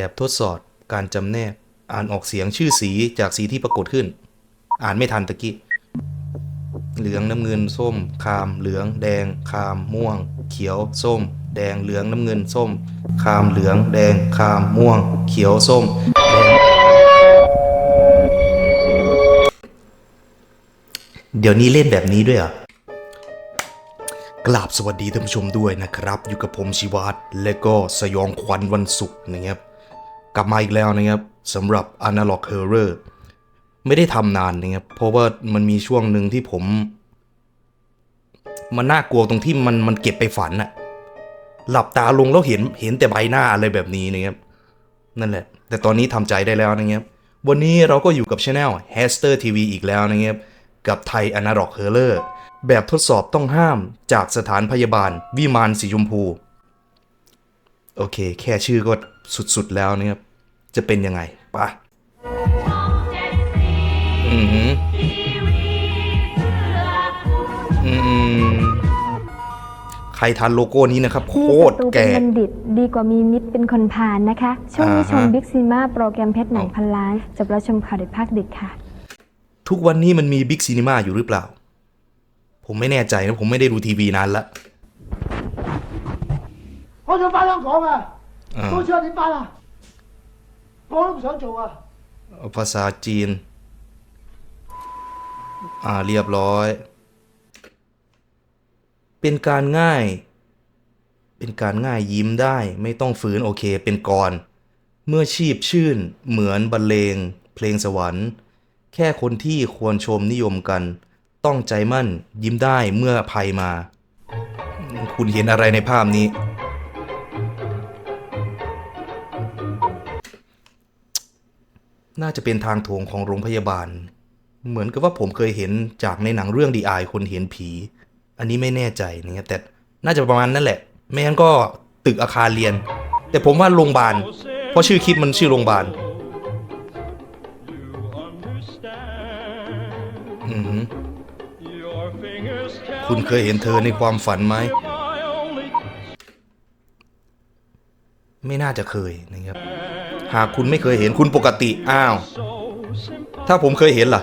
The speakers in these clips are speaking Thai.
แบบทดสอบการจำแนก อ่านออกเสียงชื่อสีจากสีที่ปรากฏขึ้น อ่านไม่ทันตะกี้ เหลืองน้ำเงินส้ม คาม เหลือง แดง คาม ม่วง เขียว ส้ม แดง เหลืองน้ำเงินส้ม คาม เหลือง แดง คาม ม่วง เขียว ส้ม แดง เดี๋ยวนี้เล่นแบบนี้ด้วยเหรอะกราบสวัสดีท่านผู้ชมด้วยนะครับ อยู่กับผมชิวัตและก็สยองขวัญวันศุกร์นะครับ กลับมาอีกแล้วนะครับสำหรับ Analog Horror ไม่ได้ทำนานนะครับเพราะว่ามันมีช่วงหนึ่งที่ผม มันน่ากลัวตรงที่มันมันเก็บไปฝันอะหลับตาลงแล้วเห็นเห็นแต่ใบหน้าอะไรแบบนี้นะครับนั่นแหละ แต่ตอนนี้ทำใจได้แล้วนะครับวันนี้เราก็อยู่กับช anel h a s t e r TV อีกแล้วนะครับกับไทย Analog Horror แบบทดสอบต้องห้ามจากสถานพยาบาลวิมานสีชมพู โอเค แค่ชื่อก็สุดๆแล้วนะครับ จะเป็นยังไงปะอือหืออืมใครทันโลโก้นี้นะครับ โค มี ตร ศัตรูเป็ แก่ นบัณฑิต ดีกว่ามีมิตรเป็นคนพาลนะคะ ช่วงนี้ชม อ่าฮะ บิ๊กซีมาโปรแกรมเพชรหนังพันล้านจบแล้วชมข่าวเด็ดภาคดึกค่ะ ทุกวันนี้มันมีบิ๊กซีนีมาอยู่หรือเปล่า ผมไม่แน่ใจนะ ผมไม่ได้ดูทีวีนานละ 我想翻香港啊，啊都知道点翻啊？ 我都唔想做啊！ ภาษาจีน อ่าเรียบร้อย เป็นการง่าย เป็นการง่ายยิ้มได้ ไม่ต้องฝืนโอเค เป็นกร เมื่อชีพชื่น เหมือนบรรเลง เพลงสวรรค์ แค่คนที่ควรชมนิยมกัน ต้องใจมั่น ยิ้มได้เมื่อภัยมา คุณเห็นอะไรในภาพนี้ น่าจะเป็นทางโถงของโรงพยาบาล เหมือนกับว่าผมเคยเห็นจากในหนังเรื่องดีไอคนเห็นผี อันนี้ไม่แน่ใจนะครับแต่น่าจะประมาณนั้นแหละ ไม่งั้นก็ตึกอาคารเรียน แต่ผมว่าโรงพยาบาล เพราะชื่อคลิปมันชื่อโรงพยาบาลคุณเคยเห็นเธอในความฝันไหม ไม่น่าจะเคยนะครับ หากคุณไม่เคยเห็นคุณปกติอ้าว ถ้าผมเคยเห็นล่ะ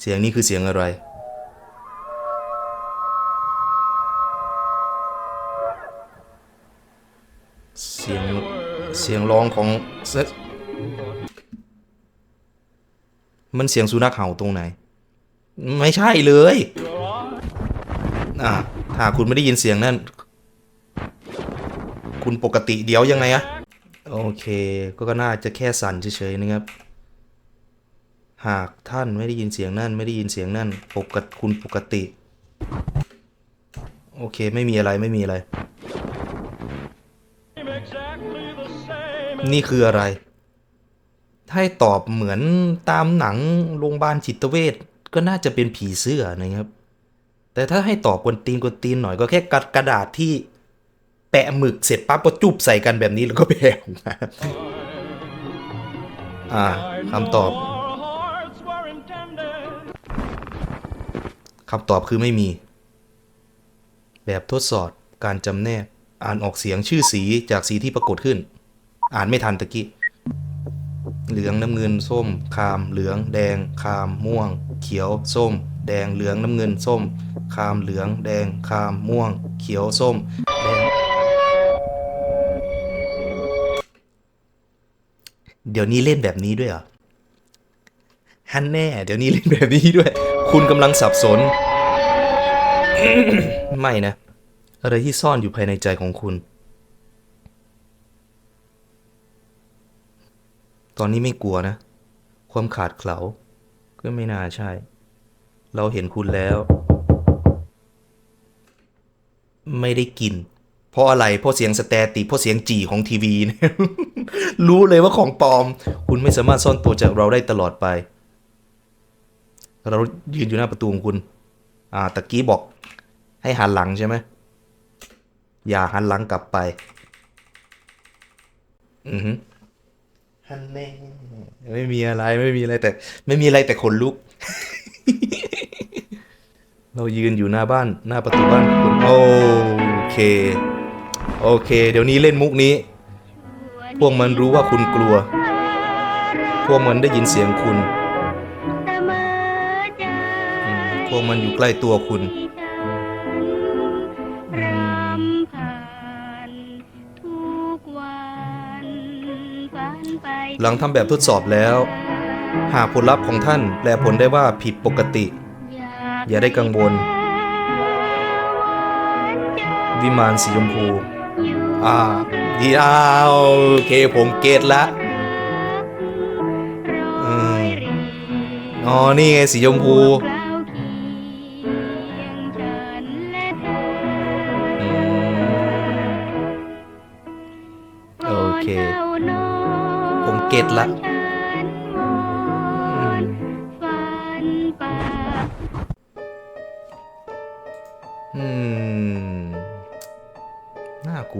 เสียงนี้คือเสียงอะไร เสียง เสียงร้องของเซมันเสียงสุนัขเห่าตรงไหน ไม่ใช่เลย อ่า ถ้าคุณไม่ได้ยินเสียงนั่น คุณปกติเดี๋ยวยังไงอะโอเค ก็ก็น่าจะแค่สั่นเฉยๆนะครับ หากท่านไม่ได้ยินเสียงนั่น ไม่ได้ยินเสียงนั่น ปกติคุณปกติ โอเค ไม่มีอะไรไม่มีอะไร นี่คืออะไรถ้าให้ตอบเหมือนตามหนังโรงพยาบาลจิตเวชก็น่าจะเป็นผีเสื้อนะครับ แต่ถ้าให้ตอบกวนตีนกวนตีนหน่อยก็แค่กระกระดาษที่แปะหมึกเสร็จปั๊บก็จุบใส่กันแบบนี้แล้วก็แผ่ออกมาอ่าคำตอบคำตอบคือไม่มี แบบทดสอบการจำแนกอ่านออกเสียงชื่อสีจากสีที่ปรากฏขึ้น อ่านไม่ทันตะกี้ เหลืองน้ำเงินส้ม คาม เหลือง แดง คาม ม่วง เขียว ส้ม แดงเหลืองน้ำเงินส้ม คามเหลือง แดง คามม่วง เขียวส้ม แดง เดี๋ยวนี้เล่นแบบนี้ด้วยเหรอฮันแน่ เดี๋ยวนี้เล่นแบบนี้ด้วย คุณกำลังสับสน ไม่นะ อะไรที่ซ่อนอยู่ภายในใจของคุณ ตอนนี้ไม่กลัวนะ ความขาดเขลาก็ไม่น่าใช่ เราเห็นคุณแล้ว ไม่ได้กิน เพราะอะไร เพราะเสียงสแตติกเพราะเสียงจีของทีวีเนี่ยรู้เลยว่าของปลอม คุณไม่สามารถซ่อนตัวจากเราได้ตลอดไป เรายืนอยู่หน้าประตูของคุณ อ่าตะกี้บอก ให้หันหลังใช่ไหมอย่าหันหลังกลับไป อือฮึฮันแน่ไม่มีอะไรไม่มีอะไรแต่ ไม่มีอะไรแต่ขนลุก เรายืนอยู่หน้าบ้านหน้าประตูบ้านคุณโอเค โอเค เดี๋ยวนี้เล่นมุกนี้ พวกมันรู้ว่าคุณกลัว พวกมันได้ยินเสียงคุณพวกมันอยู่ใกล้ตัวคุณหลังทำแบบทดสอบแล้ว หากผลลัพธ์ของท่านแปลผลได้ว่าผิดปกติ อย่าได้กังวล วิมานสีชมพู อ่าดีอ้าวโอเคผมเกตละอืมอ๋อ นี่ไงสีชมพูโอเค ผมเก็ตละ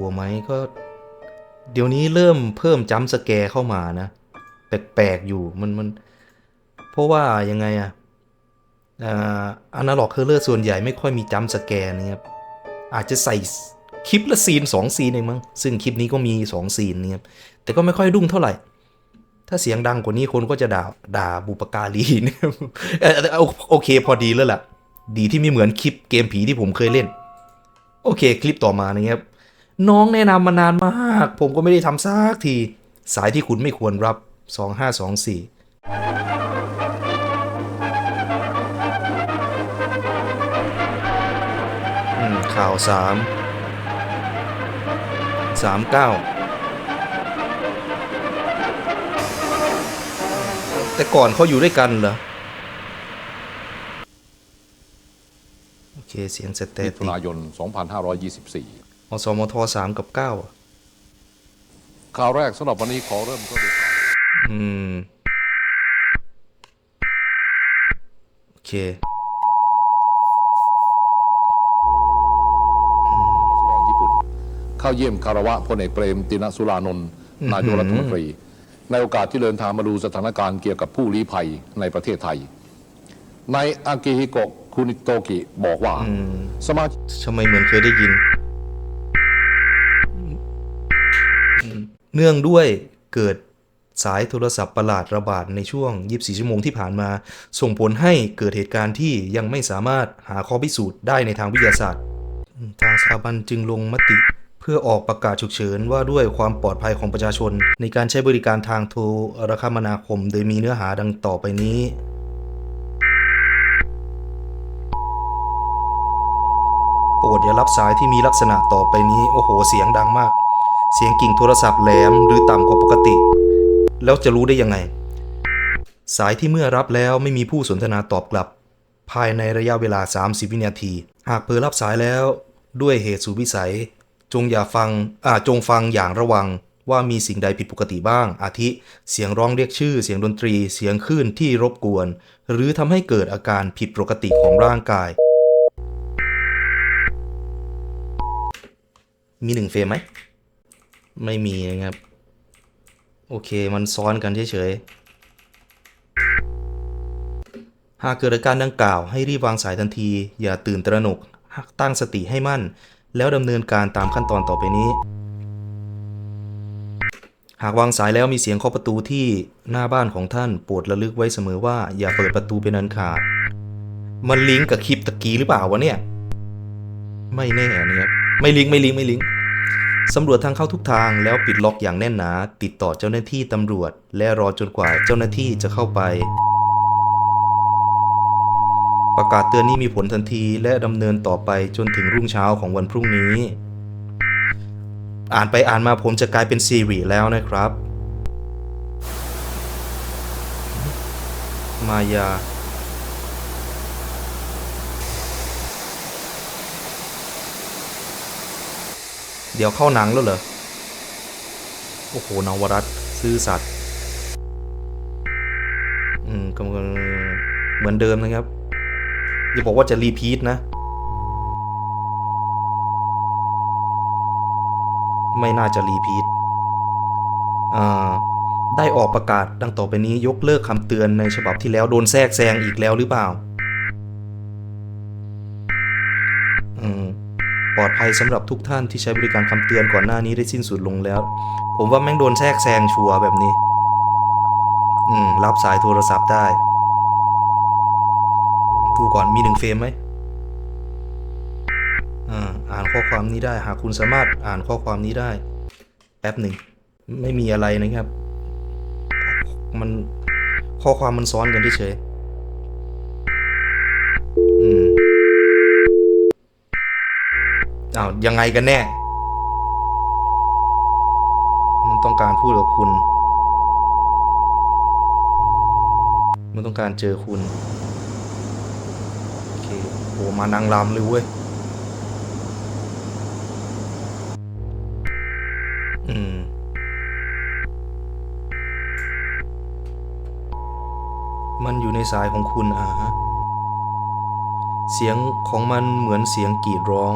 วไหมก็ เดี๋ยวนี้เริ่มเพิ่มจัมสแกร์เข้ามานะ แปลกๆอยู่มันมัน เพราะว่ายังไงอะอ่าอนาล็อกเคอร์เลอร์ส่วนใหญ่ไม่ค่อยมีจัมสแกร์นะครับอาจจะใส่คลิปละซีน 2 ซีนเองมั้งซึ่งคลิปนี้ก็มี 2 ซีนนะครับแต่ก็ไม่ค่อยดุ้งเท่าไหร่ ถ้าเสียงดังกว่านี้คนก็จะด่าด่าบุปการีนะครับโอเคพอดีแล้วล่ะ ดีที่ไม่เหมือนคลิปเกมผีที่ผมเคยเล่น โอเคคลิปต่อมานะครับ น้องแนะนำมานานมาก ผมก็ไม่ได้ทำซักที สายที่คุณไม่ควรรับ 2524อืมข่าวสามสามเก้าแต่ก่อนเขาอยู่ด้วยกันเหรอ โอเค เสียงสเตมิติถุนายน 2524 อสมทสามกับเก้าอะข่าวแรกสำหรับวันนี้ขอเริ่มต้นด้วยข่าวอืม โอเครัฐบาลญี่ปุ่น เข้าเยี่ยมคารวะพลเอกเปรมตินสุรานนท์นายกรัฐมนตรี ในโอกาสที่เดินทางมาดูสถานการณ์เกี่ยวกับผู้ลี้ภัยในประเทศไทยในอากิฮิโกะคุนิโตกิบอกว่า สมาชิกทำไมเหมือนเคยได้ยิน เนื่องด้วยเกิดสายโทรศัพท์ประหลาดระบาดในช่วง 24 ชั่วโมงที่ผ่านมา ส่งผลให้เกิดเหตุการณ์ที่ยังไม่สามารถหาข้อพิสูจน์ได้ในทางวิทยาศาสตร์ ทางสถาบันจึงลงมติ เพื่อออกประกาศฉุกเฉินว่าด้วยความปลอดภัยของประชาชน ในการใช้บริการทางโทรคมนาคม โดยมีเนื้อหาดังต่อไปนี้โปรดอย่ารับสายที่มีลักษณะต่อไปนี้ โอ้โห เสียงดังมาก เสียงกิ่งโทรศัพท์แหลมหรือต่ำกว่าปกติ แล้วจะรู้ได้ยังไง สายที่เมื่อรับแล้วไม่มีผู้สนทนาตอบกลับ ภายในระยะเวลา 30 วินาที หากเผลอรับสายแล้วด้วยเหตุสุวิสัย จงอย่าฟังอ่าจงฟังอย่างระวังว่ามีสิ่งใดผิดปกติบ้าง อาทิ เสียงร้องเรียกชื่อ เสียงดนตรี เสียงคลื่นที่รบกวน หรือทำให้เกิดอาการผิดปกติของร่างกาย มีหนึ่งเฟรมไหม ไม่มีนะครับ โอเคมันซ้อนกันเฉยๆหากเกิดอาการดังกล่าวให้รีบวางสายทันที อย่าตื่นตระหนกหักตั้งสติให้มั่น แล้วดำเนินการตามขั้นตอนต่อไปนี้ หากวางสายแล้วมีเสียงเคาะประตูที่หน้าบ้านของท่านโปรดระลึกไว้เสมอว่าอย่าเปิดประตูเป็นอันขาด มันลิงก์กับคลิปตะกี้หรือเปล่าวะเนี่ย ไม่แน่นะครับไม่ลิงก์ไม่ลิงก์ไม่ลิงก์ สำรวจทางเข้าทุกทางแล้วปิดล็อกอย่างแน่นหนา ติดต่อเจ้าหน้าที่ตำรวจ และรอจนกว่าเจ้าหน้าที่จะเข้าไป ประกาศเตือนนี้มีผลทันทีและดำเนินต่อไปจนถึงรุ่งเช้าของวันพรุ่งนี้ อ่านไปอ่านมาผมจะกลายเป็นซีรีส์แล้วนะครับ มายา เดี๋ยวเข้าหนังแล้วเหรอ โอ้โหนวรัตซื่อสัตย์อืมกำลังเหมือนเดิมนะครับ อย่าบอกว่าจะรีพีทนะ ไม่น่าจะรีพีทอ่าได้ออกประกาศดังต่อไปนี้ยกเลิกคำเตือนในฉบับที่แล้วโดนแทรกแซงอีกแล้วหรือเปล่า ภัยสำหรับทุกท่านที่ใช้บริการคำเตือนก่อนหน้านี้ได้สิ้นสุดลงแล้ว ผมว่าแม่งโดนแทรกแซงชัวแบบนี้ อืม รับสายโทรศัพท์ได้ ดูก่อนมีหนึ่งเฟรมไหมอ่าอ่านข้อความนี้ได้ หากคุณสามารถอ่านข้อความนี้ได้ แป๊บหนึ่ง ไม่มีอะไรนะครับ มันข้อความมันซ้อนกันเฉย อ้าวยังไงกันแน่ มันต้องการพูดกับคุณ มันต้องการเจอคุณ โอเคโหมานางรำเลยเว้ย อืมมันอยู่ในสายของคุณอ่าฮะ เสียงของมันเหมือนเสียงกรีดร้อง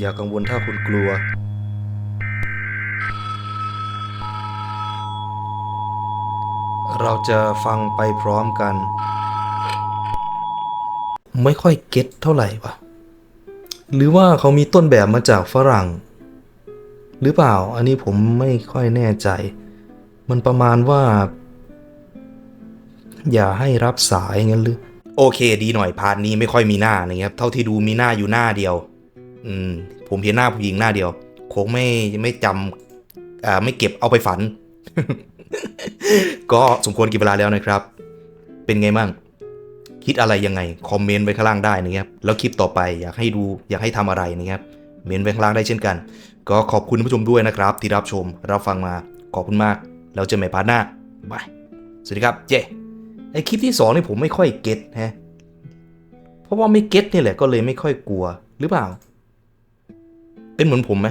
อย่ากังวลถ้าคุณกลัว เราจะฟังไปพร้อมกัน ไม่ค่อยเก็ตเท่าไหร่วะหรือว่าเขามีต้นแบบมาจากฝรั่ง หรือเปล่า อันนี้ผมไม่ค่อยแน่ใจ มันประมาณว่า อย่าให้รับสายงั้นหรือ โอเค ดีหน่อยพาร์ทนี้ไม่ค่อยมีหน้านะครับ เท่าที่ดูมีหน้าอยู่หน้าเดียว อืมผมเห็นหน้าผู้หญิงหน้าเดียว คงไม่ไม่จำอ่าไม่เก็บเอาไปฝัน ก็สมควรกินเวลาแล้วนะครับ เป็นไงบ้างคิดอะไรยังไง คอมเมนต์ไว้ข้างล่างได้นะครับ แล้วคลิปต่อไปอยากให้ดูอยากให้ทำอะไรนะครับ เมนต์ไว้ข้างล่างได้เช่นกัน ก็ขอบคุณผู้ชมด้วยนะครับ ที่รับชมรับฟังมาขอบคุณมาก แล้วเจอกันใหม่พาร์ทหน้าบายสวัสดีครับเจไอคลิปที่สองนี่ผมไม่ค่อยเก็ตฮะเพราะว่าไม่เก็ตนี่แหละก็เลยไม่ค่อยกลัวหรือเปล่า เป็นเหมือนผมไหม